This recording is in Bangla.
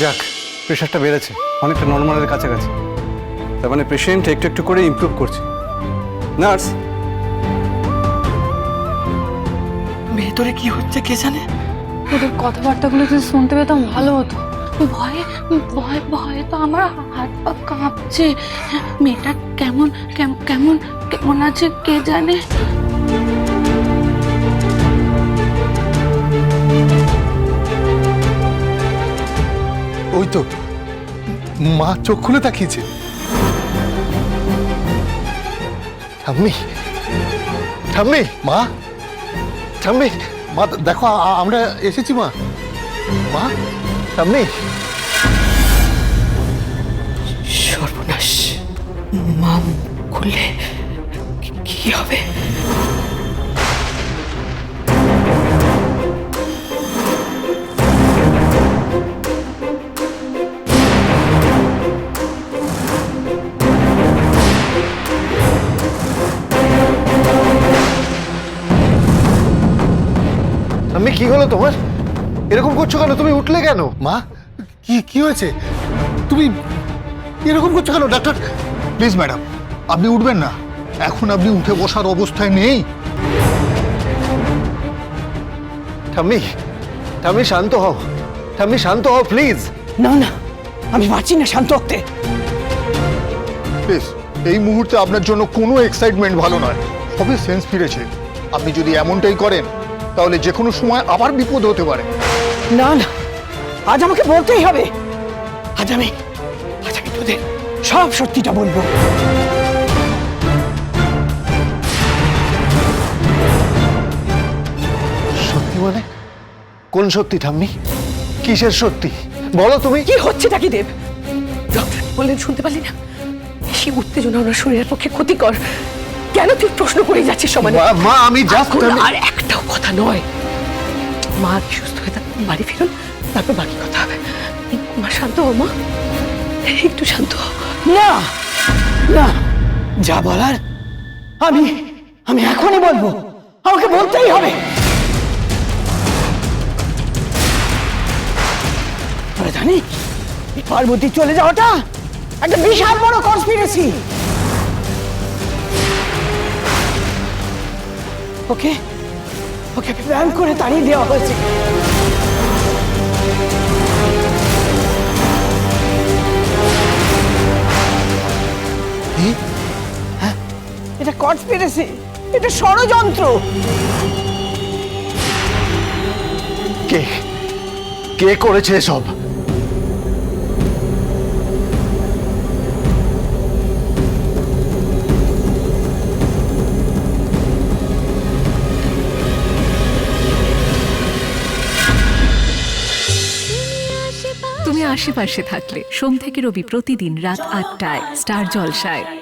যাক প্রেশারটা বেড়েছে অনেকটা নর্মালের কাছাকাছি। তার মানে পেশেন্ট একটু একটু করে ইমপ্রুভ করছে। নার্স ভেতরে কি হচ্ছে কে জানে? ওদের কথাবার্তাগুলো যদি শুনতে পেতাম ভালো হতো। ভয়ে ভয় ভয়ে তো আমার হাত পা কাঁপছে। মেয়েটা কেমন কেম- কেমন কেমন আছে কে জানে? ওই তো মা চোখ খুলে তাকিয়েছে। ঠাম্মি ঠাম্মি, মা ঠাম্মি, মা, দেখো আমরা এসেছি, মা। মা, ঠাম্মি। সর্বনাশ। মাম খুললে কি হবে? ঠাম্মি কি হলো তোমার? এরকম করছ কেন? তুমি উঠলে কেন? মা কি কি হয়েছে? তুমি এরকম করছ কেন? ডাক্তার প্লিজ ম্যাডাম আপনি উঠবেন না। এখন আপনি উঠে বসার অবস্থায় নেই। ঠাম্মি ঠাম্মি শান্ত হও। ঠাম্মি শান্ত হও প্লিজ না না আমি পারছি না শান্ত হতে। প্লিজ এই মুহূর্তে আপনার জন্য কোনো এক্সাইটমেন্ট ভালো নয়। সবে সেন্স ফিরেছে। আপনি যদি এমনটাই করেন তাহলে যে কোনো সময় আবার বিপদ হতে পারে। না না আজ আমাকে বলতেই হবে। আজ আমি আজ আমি তোদের সব সত্যিটা বলব। সত্যি মানে? কোন সত্যি ঠাম্মি? কিসের সত্যি? বলো তুমি। কি হচ্ছেটা কি দেব? ডক্টর বললেন শুনতে পারলি না? বেশি উত্তেজনা ওনার শরীরের পক্ষে ক্ষতিকর। কেন তুই প্রশ্ন করে যাচ্ছিস সমানে? মা- আমি জাস্ট আর একটাও কথা নয়। মা সুস্থ হয়ে থাক বাড়ি ফিরুন তারপর বাকি কথা হবে। মা শান্ত হো মা। একটু শান্ত না না যা বলার আমি আমি এখনই বলব। আমাকে বলতেই হবে। জানিস পার্বতী চলে যাওয়াটা একটা বিশাল বড় কনস্পিরেসি ওকে? ওকে প্ল্যান করে তাড়িয়ে দেওয়া হয়েছে। হ্যাঁ, এটা কনস্পিরেসি এটা ষড়যন্ত্র। কে? কে করেছে এসব? তুমি আশেপাশে থাকলে সোম থেকে রবি প্রতিদিন রাত আটটায় স্টার জলসায়।